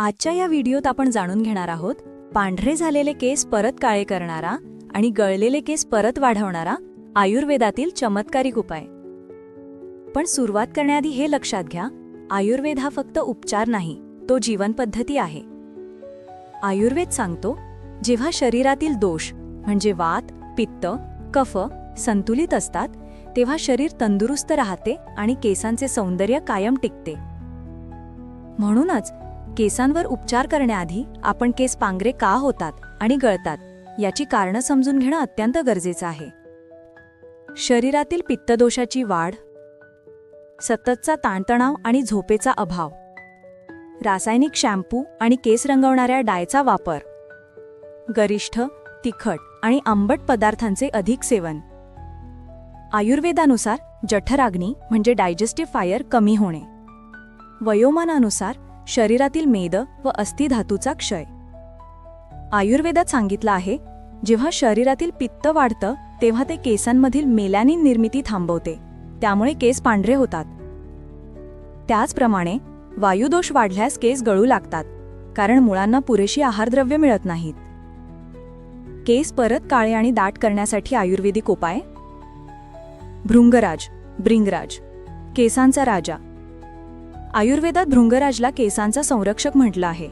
आजच्या या व्हिडिओत आपण जाणून घेणार आहोत पांढरे झालेले केस परत काळे करणारा आणि गळलेले केस परत वाढवणारा आयुर्वेदातील चमत्कारिक उपाय. पण सुरुवात करण्याआधी हे लक्षात घ्या आयुर्वेद हा फक्त उपचार नाही तो जीवनपद्धती आहे. आयुर्वेद सांगतो जेव्हा शरीरातील दोष म्हणजे वात पित्त कफ संतुलित असतात तेव्हा शरीर तंदुरुस्त राहते आणि केसांचे सौंदर्य कायम टिकते. म्हणूनच केसांवर उपचार करण्याआधी आपण केस पांगरे का होतात आणि गळतात याची कारणं समजून घेणं अत्यंत गरजेचं आहे. शरीरातील पित्तदोषाची वाढ सततचा ताणतणाव आणि झोपेचा अभाव रासायनिक शॅम्पू आणि केस रंगवणाऱ्या डायचा वापर गरिष्ठ तिखट आणि आंबट पदार्थांचे अधिक सेवन. आयुर्वेदानुसार जठराग्नी म्हणजे डायजेस्टिव्ह फायर कमी होणे. वयोमानानुसार शरीरातील मेद व अस्थिधातूचा क्षय. आयुर्वेदात सांगितलं आहे जेव्हा शरीरातील पित्त वाढतं तेव्हा ते केसांमधील मेलॅनिन निर्मिती थांबवते त्यामुळे केस पांढरे होतात. त्याचप्रमाणे वायुदोष वाढल्यास केस गळू लागतात कारण मुळांना पुरेशी आहारद्रव्य मिळत नाहीत. केस परत काळे आणि दाट करण्यासाठी आयुर्वेदिक उपाय? भृंगराज ब्रिंगराज केसांचा राजा आयुर्वेदात भृंगराजला केसांचा संरक्षक म्हटलं आहे.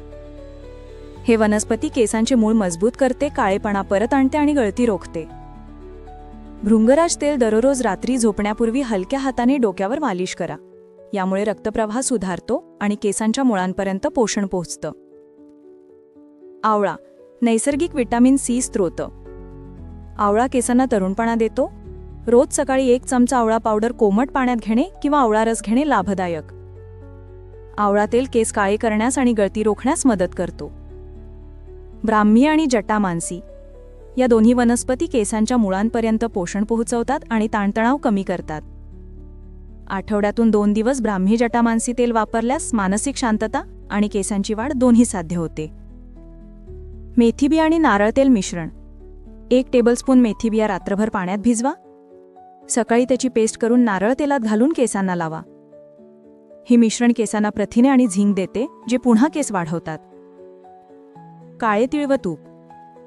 हे वनस्पती केसांचे मूळ मजबूत करते काळेपणा परत आणते आणि गळती रोखते. भृंगराज तेल दररोज रात्री झोपण्यापूर्वी हलक्या हाताने डोक्यावर मालिश करा. यामुळे रक्तप्रवाह सुधारतो आणि केसांच्या मुळांपर्यंत पोषण पोहोचतं. आवळा नैसर्गिक विटॅमिन सी स्त्रोत. आवळा केसांना तरुणपणा देतो. रोज सकाळी एक चमचा आवळा पावडर कोमट पाण्यात घेणे किंवा आवळा रस घेणे लाभदायक. आवळा तेल केस काळे करण्यास आणि गळती रोखण्यास मदत करतो. ब्राह्मी आणि जटामांसी या दोन्ही वनस्पती केसांच्या मुळांपर्यंत पोषण पोहोचवतात आणि ताणतणाव कमी करतात. आठवड्यातून दोन दिवस ब्राह्मी जटामानसी तेल वापरल्यास मानसिक शांतता आणि केसांची वाढ दोन्ही साध्य होते. मेथीबी आणि नारळ तेल मिश्रण. एक टेबलस्पून मेथीबिया रात्रभर पाण्यात भिजवा. सकाळी त्याची पेस्ट करून नारळ तेलात घालून केसांना लावा. हे मिश्रण केसांना प्रथिने आणि झिंक देते जे पुन्हा केस वाढवतात. काळे तीळ व तूप.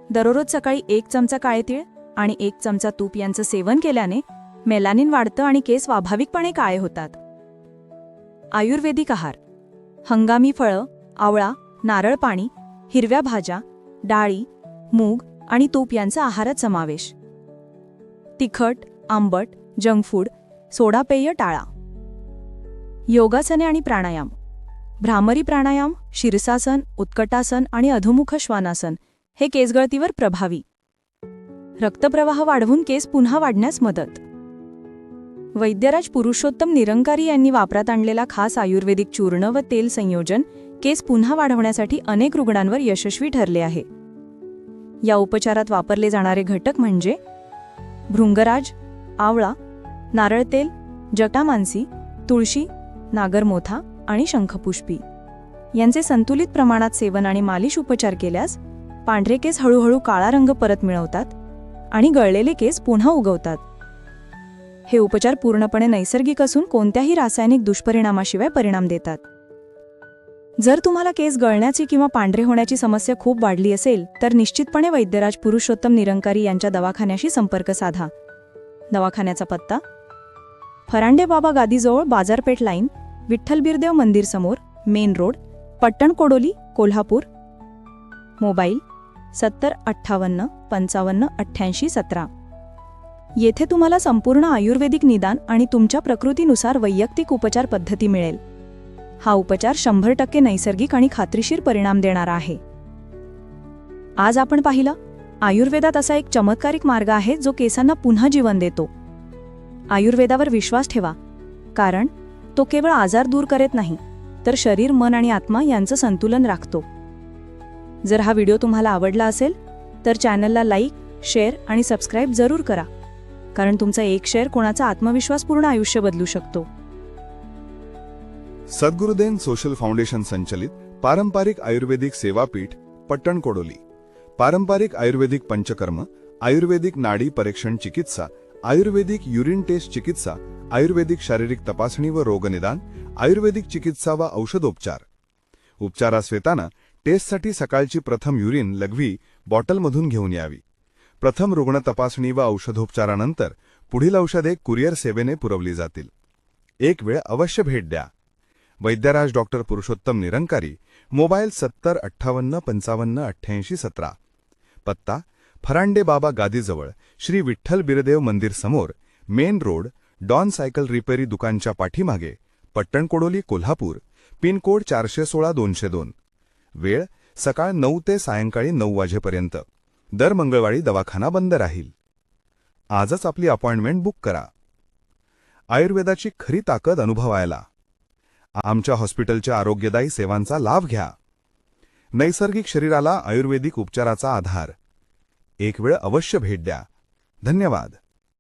दररोज सकाळी एक चमचा काळे तीळ आणि एक चमचा तूप यांचं सेवन केल्याने मेलानिन वाढतं आणि केस स्वाभाविकपणे काळे होतात. आयुर्वेदिक आहार. हंगामी फळं आवळा नारळ पाणी हिरव्या भाज्या डाळी मूग आणि तूप यांचा आहारात समावेश. तिखट आंबट जंक फूड सोडा पेय टाळा. योगासने आणि प्राणायाम. भ्रामरी प्राणायाम शीर्षासन उत्कटासन आणि अधोमुख श्वानासन हे केसगळतीवर प्रभावी. रक्तप्रवाह वाढवून केस पुन्हा वाढण्यास मदत. वैद्यराज पुरुषोत्तम निरंकारी यांनी वापरात आणलेला खास आयुर्वेदिक चूर्ण व तेल संयोजन केस पुन्हा वाढवण्यासाठी अनेक रुग्णांवर यशस्वी ठरले आहे. या उपचारात वापरले जाणारे घटक म्हणजे भृंगराज आवळा नारळ तेल जटामानसी तुळशी नागरमोथा आणि शंखपुष्पी. यांचे संतुलित प्रमाणात सेवन आणि मालिश उपचार केल्यास पांढरे केस हळूहळू काळा रंग परत मिळवतात आणि गळलेले केस पुन्हा उगवतात. हे उपचार पूर्णपणे नैसर्गिक असून कोणत्याही रासायनिक दुष्परिणामाशिवाय परिणाम देतात. जर तुम्हाला केस गळण्याची किंवा पांढरे होण्याची समस्या खूप वाढली असेल तर निश्चितपणे वैद्यराज पुरुषोत्तम निरंकारी यांच्या दवाखान्याशी संपर्क साधा. दवाखान्याचा पत्ता? फरांडे बाबा गादीजवळ बाजारपेठ लाईन विठ्ठल बिरदेव मंदिर समोर main road Pattan Kodoli Kolhapur. Mobile सत्तर अठ्ठावन्न पंचावन्न अठ्ठ्याऐंशी सतरा. येथे तुम्हाला संपूर्ण आयुर्वेदिक निदान आणि तुमच्या प्रकृतीनुसार वैयक्तिक उपचार पद्धती मिळेल. हा उपचार शंभर टक्के नैसर्गिक आणि खात्रीशीर परिणाम देणारा आहे. आज आपण पाहिलं आयुर्वेदात असा एक चमत्कारिक मार्ग आहे जो केसांना पुन्हा जीवन देतो. आयुर्वेदावर विश्वास ठेवा कारण तो केवळ आजार दूर करत नाही तर शरीर मन आणि आत्मा यांचं संतुलन राखतो. जर हा व्हिडिओ तुम्हाला आवडला असेल तर चॅनलला लाईक शेअर आणि सबस्क्राईब जरूर करा कारण तुमचा एक शेअर कोणाचा आत्मविश्वास पूर्ण आयुष्य बदलू शकतो. सद्गुरुदेन सोशल फाउंडेशन संचलित पारंपरिक आयुर्वेदिक सेवापीठ पट्टण कोडोली. पारंपरिक आयुर्वेदिक पंचकर्म आयुर्वेदिक नाडी परीक्षण चिकित्सा आयुर्वेदिक युरिन टेस्ट चिकित्सा आयुर्वेदिक शारीरिक तपासणी व रोगनिदान आयुर्वेदिक चिकित्सा व औषधोपचार. उपचारास येताना टेस्टसाठी सकाळची प्रथम युरिन लघवी बॉटलमधून घेऊन यावी. प्रथम रुग्ण तपासणी व औषधोपचारानंतर पुढील औषधे कुरिअर सेवेने पुरवली जातील. एक वेळ अवश्य भेट द्या. वैद्यराज डॉक्टर पुरुषोत्तम निरंकारी मोबाईल सत्तर अठ्ठावन्न पंचावन्न अठ्ठ्याऐंशी सतरा. पत्ता फरांडे बाबा गादीजवळ श्री विठ्ठल बिरदेव मंदिर समोर मेन रोड डॉन सायकल रिपेरी दुकानच्या पाठीमागे पट्टणकोडोली कोल्हापूर पिनकोड चारशे सोळा दोनशे दोन. वेळ सकाळ नऊ ते सायंकाळी नऊ वाजेपर्यंत. दर मंगळवारी दवाखाना बंद राहील. आजच आपली अपॉइंटमेंट बुक करा. आयुर्वेदाची खरी ताकद अनुभवायला. आमच्या हॉस्पिटलच्या आरोग्यदायी सेवांचा लाभ घ्या. नैसर्गिक शरीराला आयुर्वेदिक उपचाराचा आधार. एक वेळ अवश्य भेट द्या. धन्यवाद.